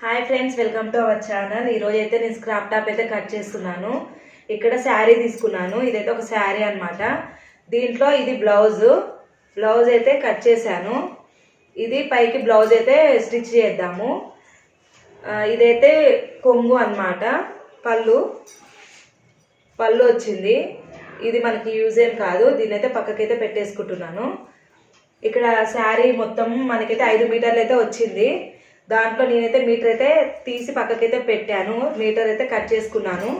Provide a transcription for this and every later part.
Hi friends welcome to our channel ఈరోజు అయితే నేను స్క్రాప్ టాప్ అయితే కట్ చేస్తున్నాను. ఇక్కడ శారీ తీసుకున్నాను. ఇదైతే ఒక శారీ అనమాట దీంట్లో ఇది బ్లౌజ్ బ్లౌజ్ అయితే కట్ చేశాను. ఇది పైకి బ్లౌజ్ అయితే స్టిచ్ చేద్దాము. ఇదైతే కొంగు అన్నమాట. పళ్ళు. పళ్ళు వచ్చింది. ఇది మనకి యూజ్ ఏం కాదు. దీని అయితే పక్కకైతే పెట్టేసుకుంటున్నాను. ఇక్కడ శారీ మొత్తం మనకైతే ఐదు మీటర్లు అయితే వచ్చింది. దాంట్లో నేనైతే మీటర్ అయితే తీసి పక్కకైతే పెట్టాను. మీటర్ అయితే కట్ చేసుకున్నాను.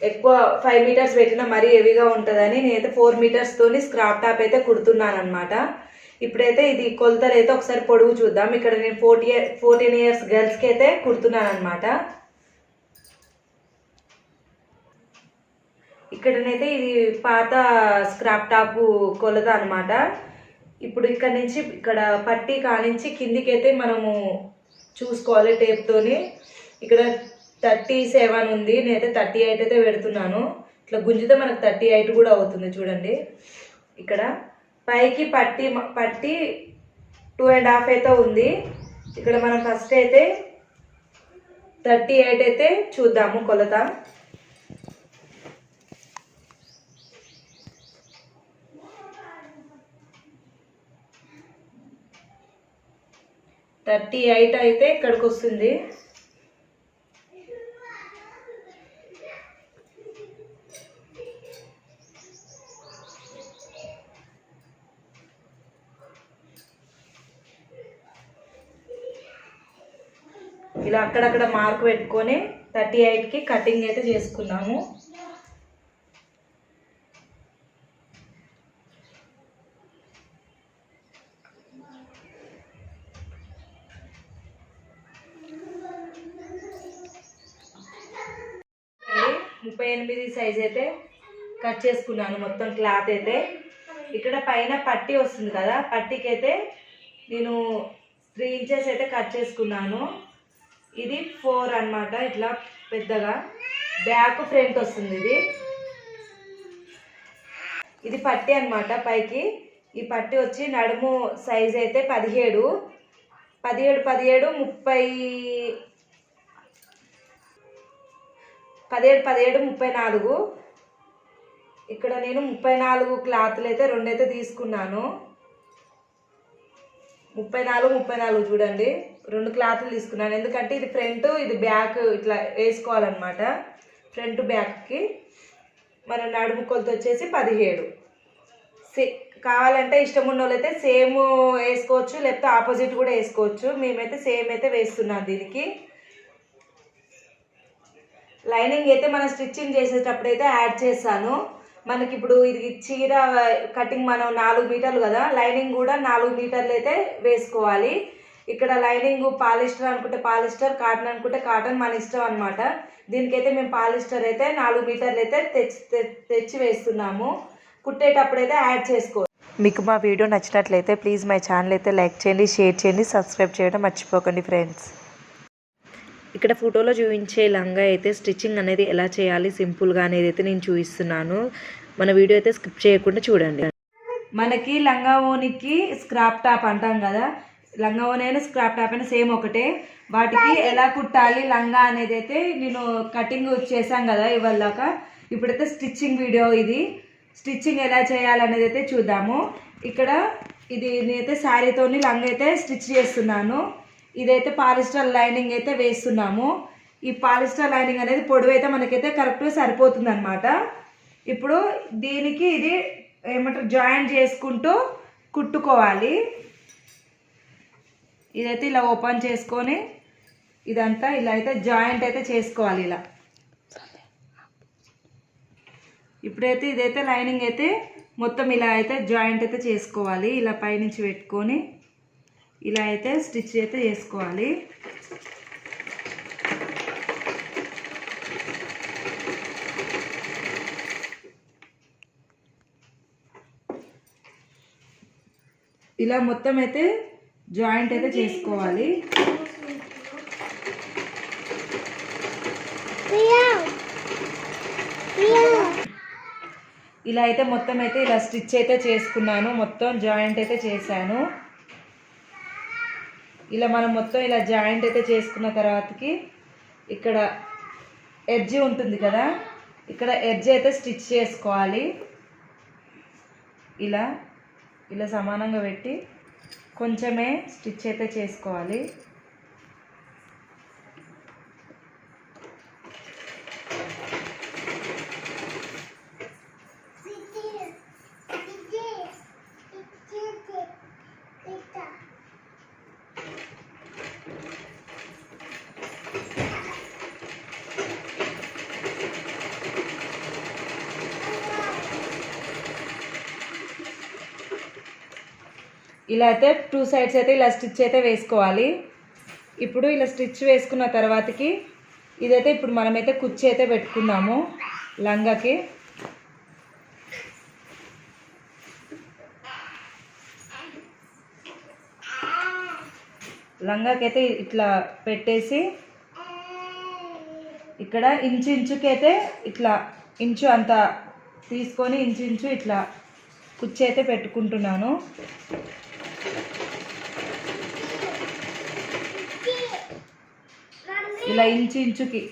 ఎక్కువ ఫైవ్ మీటర్స్ పెట్టినా మరీ హెవీగా ఉంటుందని నేనైతే ఫోర్ మీటర్స్తోని స్క్రాప్ టాప్ అయితే కుడుతున్నాను అనమాట ఇప్పుడైతే ఇది కొలతలు అయితే ఒకసారి పొడుగు చూద్దాం. ఇక్కడ నేను ఫోర్టీ ఫోర్టీన్ ఇయర్స్ గర్ల్స్కి అయితే కుడుతున్నాను అనమాట ఇక్కడనైతే ఇది పాత స్క్రాప్ టాప్ కొలత అనమాట ఇప్పుడు ఇక్కడ నుంచి ఇక్కడ పట్టి కానించి కిందికైతే మనము చూసుకోవాలి టేప్తోని ఇక్కడ థర్టీ సెవెన్ ఉంది. నేనైతే థర్టీ ఎయిట్ అయితే పెడుతున్నాను. ఇట్లా గుంజితే మనకు థర్టీ ఎయిట్ కూడా అవుతుంది చూడండి. ఇక్కడ పైకి పట్టి పట్టి టూ అండ్ హాఫ్ అయితే ఉంది. ఇక్కడ మనం ఫస్ట్ అయితే థర్టీ ఎయిట్ అయితే చూద్దాము కొలత. థర్టీ ఎయిట్ అయితే ఇక్కడికి వస్తుంది. ఇలా అక్కడక్కడ మార్క్ పెట్టుకొని థర్టీ ఎయిట్కి కటింగ్ అయితే చేసుకున్నాము అండి, ముప్పై ఎనిమిది సైజ్ అయితే కట్ చేసుకున్నాను. మొత్తం క్లాత్ అయితే. ఇక్కడ పైన పట్టి వస్తుంది కదా పట్టీకి అయితే నేను త్రీ ఇంచెస్ అయితే కట్ చేసుకున్నాను. ఇది ఫోర్ అన్నమాట ఇట్లా పెద్దగా. బ్యాక్ ఫ్రంట్ వస్తుంది ఇది. ఇది పట్టి అన్నమాట పైకి. ఈ పట్టి వచ్చి నడుము సైజ్ అయితే పదిహేడు. పదిహేడు పదిహేడు ముప్పై పదిహేడు పదిహేడు ముప్పై నాలుగు. ఇక్కడ నేను ముప్పై నాలుగు క్లాత్లు అయితే రెండైతే తీసుకున్నాను. ముప్పై నాలుగు ముప్పై నాలుగు చూడండి. రెండు క్లాత్లు తీసుకున్నాను. ఎందుకంటే ఇది ఫ్రంట్ ఇది బ్యాక్ ఇట్లా వేసుకోవాలన్నమాట. ఫ్రంట్ బ్యాక్కి. మన నడుము కొలత వచ్చేసి పదిహేడు. సే కావాలంటే ఇష్టం ఉన్న వాళ్ళైతే సేమ్ వేసుకోవచ్చు లేకపోతే ఆపోజిట్ కూడా వేసుకోవచ్చు. మేమైతే సేమ్ అయితే వేస్తున్నాం దీనికి. లైనింగ్ అయితే మనం స్టిచ్చింగ్ చేసేటప్పుడు అయితే యాడ్ చేస్తాను మనకి ఇప్పుడు ఇది చీర కటింగ్ మనం నాలుగు మీటర్లు కదా లైనింగ్ కూడా నాలుగు మీటర్లు అయితే వేసుకోవాలి. ఇక్కడ లైనింగ్ పాలిస్టర్ అనుకుంటే పాలిస్టర్ కాటన్ అనుకుంటే కాటన్ మన ఇష్టం అనమాట దీనికైతే మేము పాలిస్టర్ అయితే నాలుగు మీటర్లు అయితే తెచ్చి తె- తెచ్చి వేస్తున్నాము. కుట్టేటప్పుడు అయితే యాడ్ చేసుకో. మీకు మా వీడియో నచ్చినట్లయితే ప్లీజ్ మై ఛానల్ అయితే లైక్ చేయండి షేర్ చేయండి సబ్స్క్రైబ్ చేయడం మర్చిపోకండి ఫ్రెండ్స్. ఇక్కడ ఫోటోలో చూపించే లంగా అయితే స్టిచ్చింగ్ అనేది ఎలా చేయాలి సింపుల్గా అనేది అయితే నేను చూపిస్తున్నాను. మన వీడియో అయితే స్కిప్ చేయకుండా చూడండి. మనకి లంగా ఓనికి స్క్రాప్ టాప్ అంటాం కదా. లంగా ఓని అయినా స్క్రాప్ టాప్ అయినా సేమ్ ఒకటే. వాటికి ఎలా కుట్టాలి లంగా అనేది అయితే నేను కటింగ్ చేశాం కదా ఇవాళక ఇప్పుడైతే స్టిచ్చింగ్ వీడియో ఇది. స్టిచ్చింగ్ ఎలా చేయాలనేది అయితే చూద్దాము. ఇక్కడ ఇది నేనైతే శారీతోని లంగా అయితే స్టిచ్ చేస్తున్నాను. ఇదైతే పాలిస్టర్ లైనింగ్ అయితే వేస్తున్నాము. ఈ పాలిస్టర్ లైనింగ్ అనేది పొడవు అయితే మనకైతే కరెక్ట్గా సరిపోతుంది అనమాట ఇప్పుడు దీనికి ఇది ఏమంటారు జాయిన్ చేసుకుంటూ కుట్టుకోవాలి. ఇదైతే ఇలా ఓపెన్ చేసుకొని ఇదంతా ఇలా అయితే జాయింట్ అయితే చేసుకోవాలి ఇలా. ఇప్పుడైతే ఇదైతే లైనింగ్ అయితే మొత్తం ఇలా అయితే జాయింట్ అయితే చేసుకోవాలి. ఇలా పైనుంచి పెట్టుకొని ఇలా అయితే స్టిచ్ అయితే చేసుకోవాలి. ఇలా మొత్తం అయితే జాయింట్ అయితే చేసుకోవాలి. ఇలా అయితే మొత్తం అయితే ఇలా స్టిచ్ అయితే చేసుకున్నాను. మొత్తం జాయింట్ అయితే చేశాను. ఇలా మనం మొత్తం ఇలా జాయింట్ అయితే చేసుకున్న తర్వాతకి ఇక్కడ ఎడ్జ్ ఉంటుంది కదా? ఇక్కడ ఎడ్జ్ అయితే స్టిచ్ చేసుకోవాలి. ఇలా ఇలా సమానంగా పెట్టి కొంచెమే స్టిచ్ అయితే చేసుకోవాలి. ఇలా అయితే టూ సైడ్స్ అయితే ఇలా స్టిచ్ అయితే వేసుకోవాలి. ఇప్పుడు ఇలా స్టిచ్ వేసుకున్న తర్వాతకి ఇదైతే ఇప్పుడు మనమైతే కుర్చీ అయితే పెట్టుకున్నాము లంగాకి. లంగాకి అయితే ఇట్లా పెట్టేసి ఇక్కడ ఇంచు ఇంచుకైతే ఇట్లా ఇంచు అంత తీసుకొని ఇంచు ఇంచు ఇట్లా కుర్చీ అయితే పెట్టుకుంటున్నాను. ఇలా ఇంచు ఇంచుకి.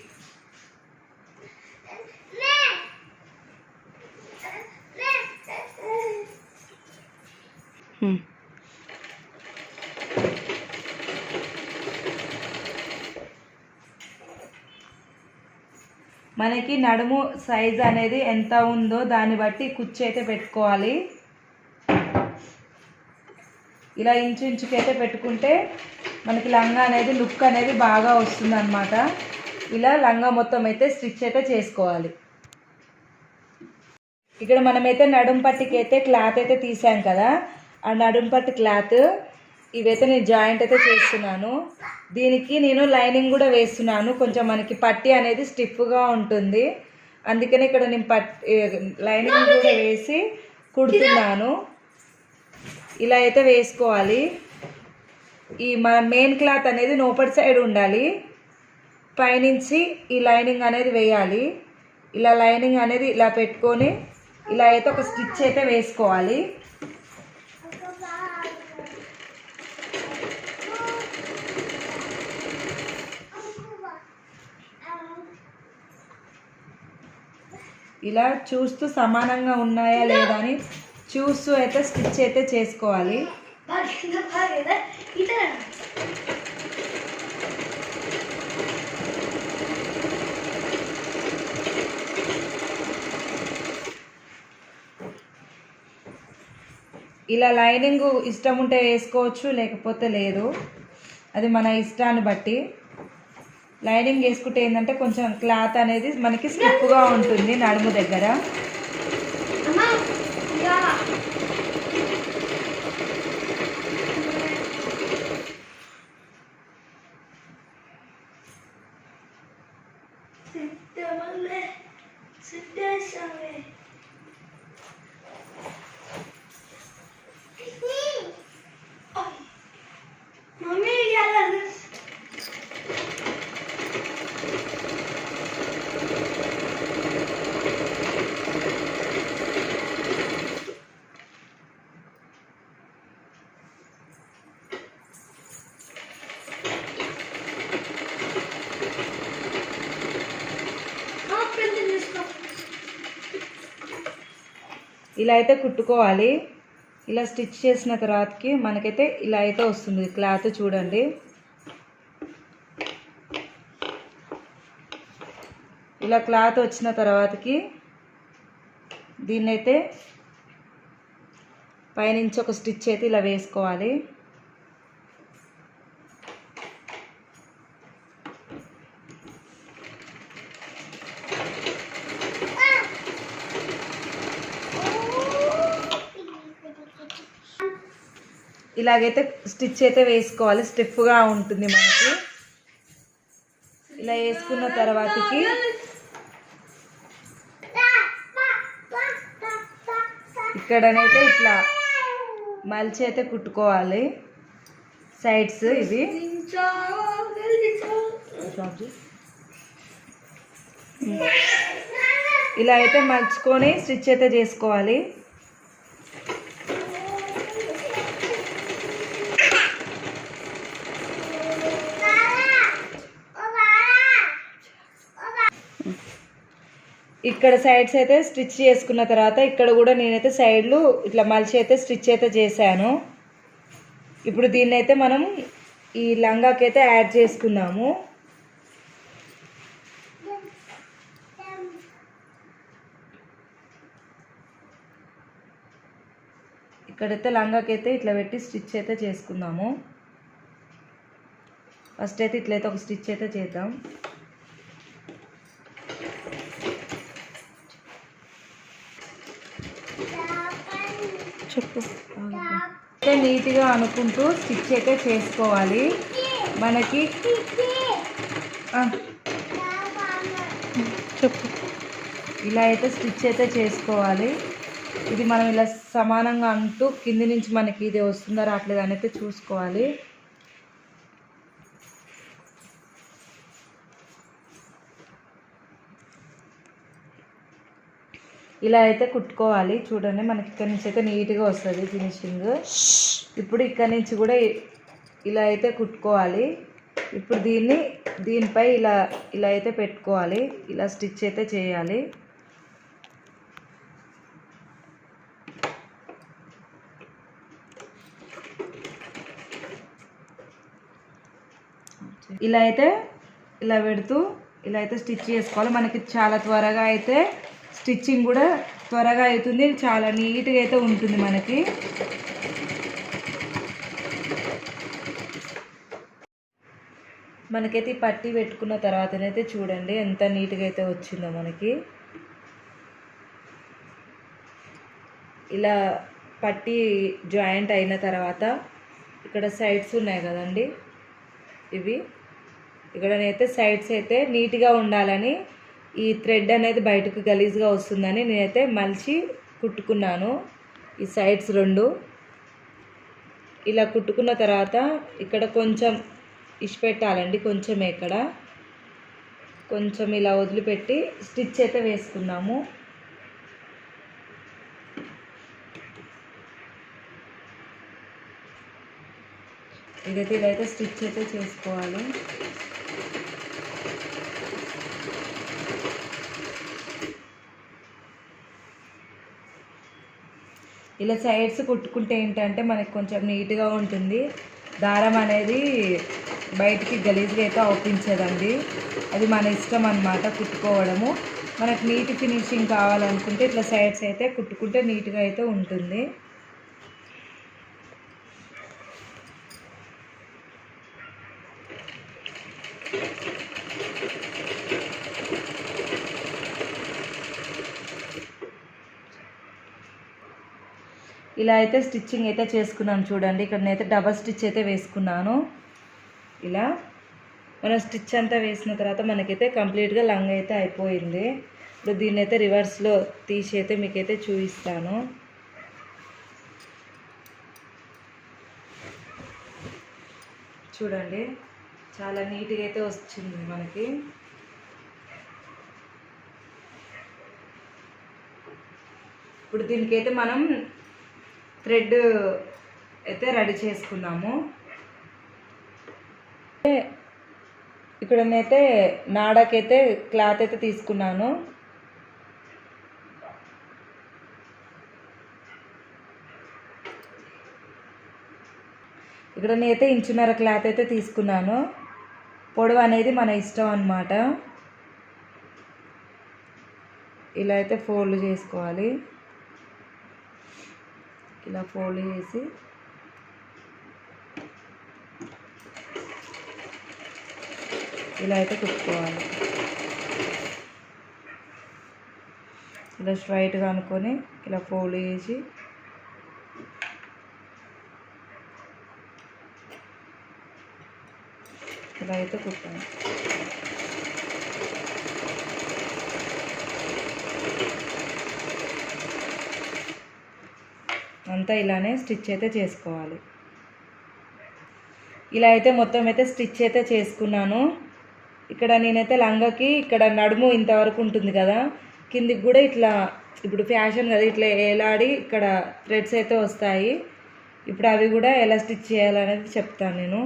మనకి నడుము సైజ్ అనేది ఎంత ఉందో దాన్ని బట్టి కుర్చీ అయితే పెట్టుకోవాలి. ఇలా ఇంచు ఇంచుకైతే పెట్టుకుంటే మనకి లంగా అనేది లుక్ అనేది బాగా వస్తుంది అనమాట ఇలా లంగా మొత్తం అయితే స్టిచ్ అయితే చేసుకోవాలి. ఇక్కడ మనమైతే నడుం పట్టికి అయితే క్లాత్ అయితే తీసాం కదా. ఆ నడుం పట్టి క్లాత్ ఇవైతే నేను జాయింట్ అయితే చేస్తున్నాను. దీనికి నేను లైనింగ్ కూడా వేస్తున్నాను. కొంచెం మనకి పట్టి అనేది స్టిఫ్గా ఉంటుంది. అందుకని ఇక్కడ నేను పట్ లైనింగ్ కూడా వేసి కుడుతున్నాను. ఇలా అయితే వేసుకోవాలి. ఈ మన మెయిన్ క్లాత్ అనేది లోపటి సైడ్ ఉండాలి. పైనుంచి ఈ లైనింగ్ అనేది వేయాలి. ఇలా లైనింగ్ అనేది ఇలా పెట్టుకొని ఇలా అయితే ఒక స్టిచ్ అయితే వేసుకోవాలి. ఇలా చూస్తూ సమానంగా ఉన్నాయా లేదా అని చూస్తూ అయితే స్టిచ్ అయితే చేసుకోవాలి. ఇలా లైనింగ్ ఇష్టం ఉంటే వేసుకోవచ్చు లేకపోతే లేదు. అది మన ఇష్టాన్ని బట్టి. లైనింగ్ వేసుకుంటే ఏంటంటే కొంచెం క్లాత్ అనేది మనకి స్టిప్గా ఉంటుంది నడుము దగ్గర. ఇలా అయితే కుట్టుకోవాలి. ఇలా స్టిచ్ చేసిన తర్వాతకి మనకైతే ఇలా అయితే వస్తుంది. క్లాత్ చూడండి. ఇలా క్లాత్ వచ్చిన తర్వాతకి దీన్నైతే పైనుంచి ఒక స్టిచ్ అయితే ఇలా వేసుకోవాలి. ఇలాగైతే స్టిచ్ అయితే వేసుకోవాలి. స్టిఫ్గా ఉంటుంది మనకి. ఇలా వేసుకున్న తర్వాతకి ఇక్కడనైతే ఇట్లా మలిచి అయితే కుట్టుకోవాలి. సైడ్స్ ఇవి. ఇలా అయితే మలుచుకొని స్టిచ్ అయితే చేసుకోవాలి. ఇక్కడ సైడ్స్ అయితే స్టిచ్ చేసుకున్న తర్వాత ఇక్కడ కూడా నేనైతే సైడ్లు ఇట్లా మలిచి అయితే స్టిచ్ అయితే చేశాను. ఇప్పుడు దీన్ని అయితే మనం ఈ లంగాకి అయితే యాడ్ చేసుకున్నాము ఇక్కడైతే లంగాకి అయితే ఇట్లా పెట్టి స్టిచ్ అయితే చేసుకుందాము. ఫస్ట్ అయితే ఇట్లయితే ఒక స్టిచ్ అయితే చేద్దాం. చెప్పు. అంటే నీట్గా అనుకుంటూ స్టిచ్ అయితే చేసుకోవాలి. మనకి చెప్పు. ఇలా అయితే స్టిచ్ అయితే చేసుకోవాలి. ఇది మనం ఇలా సమానంగా అంటూ కింది నుంచి మనకి ఇది వస్తుందా రావట్లేదు అని అయితే చూసుకోవాలి. ఇలా అయితే కుట్టుకోవాలి. చూడండి మనకి ఇక్కడ నుంచి అయితే నీట్గా వస్తుంది ఫినిషింగ్. ఇప్పుడు ఇక్కడ నుంచి కూడా ఇలా అయితే కుట్టుకోవాలి. ఇప్పుడు దీన్ని దీనిపై ఇలా ఇలా అయితే పెట్టుకోవాలి. ఇలా స్టిచ్ అయితే చేయాలి. ఇలా అయితే ఇలా పెడుతూ ఇలా అయితే స్టిచ్ చేసుకోవాలి. మనకి చాలా త్వరగా అయితే స్టిచ్చింగ్ కూడా త్వరగా అవుతుంది. చాలా నీట్గా అయితే ఉంటుంది మనకి. మనకైతే పట్టి పట్టీ పెట్టుకున్న తర్వాతనైతే చూడండి ఎంత నీట్గా అయితే వచ్చిందో మనకి. ఇలా పట్టీ జాయింట్ అయిన తర్వాత ఇక్కడ సైడ్స్ ఉన్నాయి కదండి. ఇవి. ఇక్కడనైతే సైడ్స్ అయితే నీట్గా ఉండాలని ఈ థ్రెడ్ అనేది బయటకు గలీజ్గా వస్తుందని నేనైతే మలిచి కుట్టుకున్నాను. ఈ సైడ్స్ రెండు. ఇలా కుట్టుకున్న తర్వాత ఇక్కడ కొంచెం ఇష్టపెట్టాలండి కొంచెం ఇక్కడ. కొంచెం ఇలా వదిలిపెట్టి స్టిచ్ అయితే వేసుకున్నాము. ఇదైతే ఇదైతే స్టిచ్ అయితే చేసుకోవాలి. ఇలా సైడ్స్ కుట్టుకుంటే ఏంటంటే మనకి కొంచెం నీట్గా ఉంటుంది. దారం అనేది బయటికి గలీజ్గా అయితే అవుపించదండి. అది మన ఇష్టం అన్నమాట కుట్టుకోవడము. మనకు నీట్ ఫినిషింగ్ కావాలనుకుంటే ఇట్లా సైడ్స్ అయితే కుట్టుకుంటే నీట్గా అయితే ఉంటుంది. ఇలా అయితే స్టిచ్చింగ్ అయితే చేసుకున్నాను చూడండి. ఇక్కడ నేనైతే డబల్ స్టిచ్ అయితే వేసుకున్నాను. ఇలా మనం స్టిచ్ అంతా వేసిన తర్వాత మనకైతే కంప్లీట్గా లంగ్ అయితే అయిపోయింది. ఇప్పుడు దీన్ని అయితే రివర్స్లో తీసి అయితే మీకైతే చూపిస్తాను. చూడండి. చాలా నీట్గా అయితే వచ్చింది మనకి. ఇప్పుడు దీనికైతే మనం థ్రెడ్ అయితే రెడీ చేసుకున్నాము. ఇక్కడనైతే నాడాకైతే క్లాత్ అయితే తీసుకున్నాను. ఇక్కడ నేనైతే ఇంచున్నర క్లాత్ అయితే తీసుకున్నాను. పొడవు అనేది మన ఇష్టం అన్నమాట. ఇలా అయితే ఫోల్డ్ చేసుకోవాలి. ఇలా ఫోల్డ్ చేసి ఇలా అయితే కుట్టుకోవాలి. ఇలా స్ట్రైట్గా అనుకొని ఇలా ఫోల్డ్ చేసి ఇలా అయితే కుట్టాలి. అంతా ఇలానే స్టిచ్ అయితే చేసుకోవాలి. ఇలా అయితే మొత్తం అయితే స్టిచ్ అయితే చేసుకున్నాను. ఇక్కడ నేనైతే లంగాకి ఇక్కడ నడుము ఇంతవరకు ఉంటుంది కదా కిందికి కూడా ఇట్లా ఇప్పుడు ఫ్యాషన్ కదా ఇట్లా ఏలాడి ఇక్కడ థ్రెడ్స్ అయితే వస్తాయి. ఇప్పుడు అవి కూడా ఎలా స్టిచ్ చేయాలనేది చెప్తాను నేను.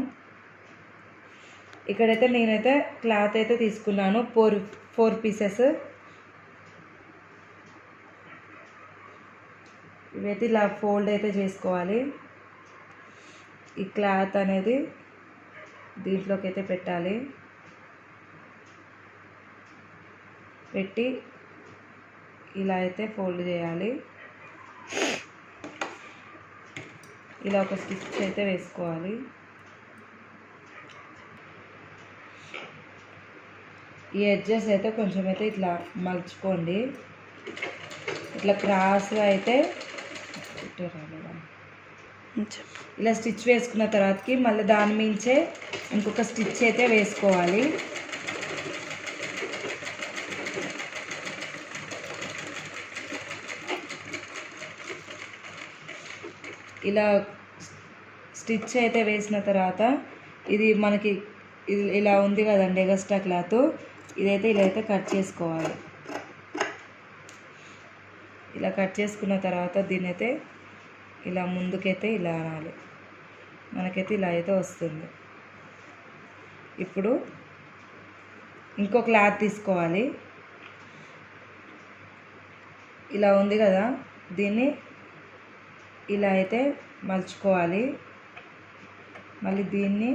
ఇక్కడైతే నేనైతే క్లాత్ అయితే తీసుకున్నాను ఫోర్ ఫోర్ పీసెస్. ఇవైతే ఇలా ఫోల్డ్ అయితే చేసుకోవాలి. ఈ క్లాత్ అనేది దీంట్లోకి అయితే పెట్టాలి. పెట్టి ఇలా అయితే ఫోల్డ్ చేయాలి. ఇలా ఒక స్టిచ్ అయితే వేసుకోవాలి. ఈ ఎడ్జెస్ అయితే కొంచెం అయితే ఇట్లా మలుచుకోండి. ఇట్లా క్రాస్గా అయితే రాలేదా? ఇలా స్టిచ్ వేసుకున్న తర్వాతకి మళ్ళీ దాని మించే ఇంకొక స్టిచ్ అయితే వేసుకోవాలి. ఇలా స్టిచ్ అయితే వేసిన తర్వాత ఇది మనకి ఇలా ఉంది కదండి ఎగస్ట్రా క్లాత్ ఇదైతే ఇలా అయితే కట్ చేసుకోవాలి. ఇలా కట్ చేసుకున్న తర్వాత దీన్ని అయితే ఇలా ముందుకైతే ఇలా అనాలి. మనకైతే ఇలా అయితే వస్తుంది. ఇప్పుడు ఇంకో క్లాత్ తీసుకోవాలి. ఇలా ఉంది కదా దీన్ని ఇలా అయితే మలుచుకోవాలి. మళ్ళీ దీన్ని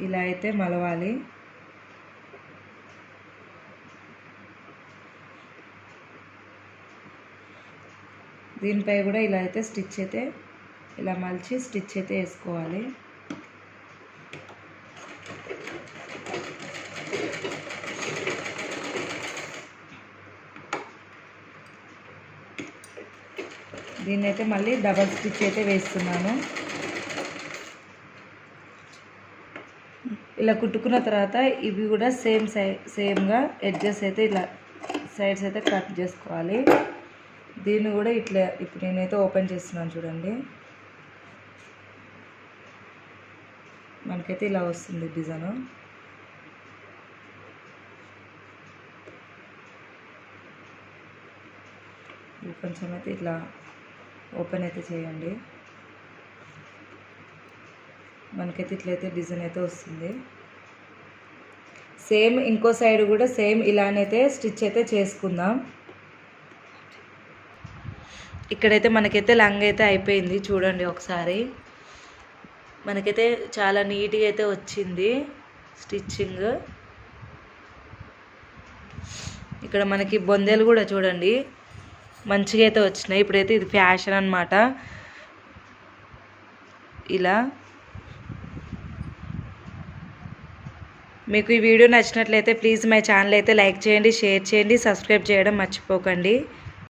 ఇలా అయితే మలవాలి. దీనిపై కూడా ఇలా అయితే స్టిచ్ అయితే ఇలా మలిచి స్టిచ్ అయితే వేసుకోవాలి. దీన్ని అయితే మళ్ళీ డబల్ స్టిచ్ అయితే వేస్తున్నాను. ఇలా కుట్టుకున్న తర్వాత ఇవి కూడా సేమ్ సై సేమ్గా ఎడ్జెస్ అయితే ఇలా సైడ్స్ అయితే కట్ చేసుకోవాలి. దీన్ని కూడా ఇట్లా ఇప్పుడు నేనైతే ఓపెన్ చేస్తున్నాను చూడండి. మనకైతే ఇలా వస్తుంది డిజైను. కొంచెం అయితే ఇట్లా ఓపెన్ అయితే చేయండి. మనకైతే ఇట్లయితే డిజైన్ అయితే వస్తుంది. సేమ్ ఇంకో సైడ్ కూడా సేమ్ ఇలానైతే స్టిచ్ అయితే చేసుకుందాం. ఇక్కడైతే మనకైతే లంగ్ అయితే అయిపోయింది చూడండి ఒకసారి. మనకైతే చాలా నీట్గా అయితే వచ్చింది స్టిచ్చింగ్. ఇక్కడ మనకి బొందెలు కూడా చూడండి మంచిగా అయితే వచ్చినాయి. ఇప్పుడైతే ఇది ఫ్యాషన్ అనమాట ఇలా. మీకు ఈ వీడియో నచ్చినట్లయితే ప్లీజ్ మై ఛానల్ అయితే లైక్ చేయండి షేర్ చేయండి సబ్స్క్రైబ్ చేయడం మర్చిపోకండి.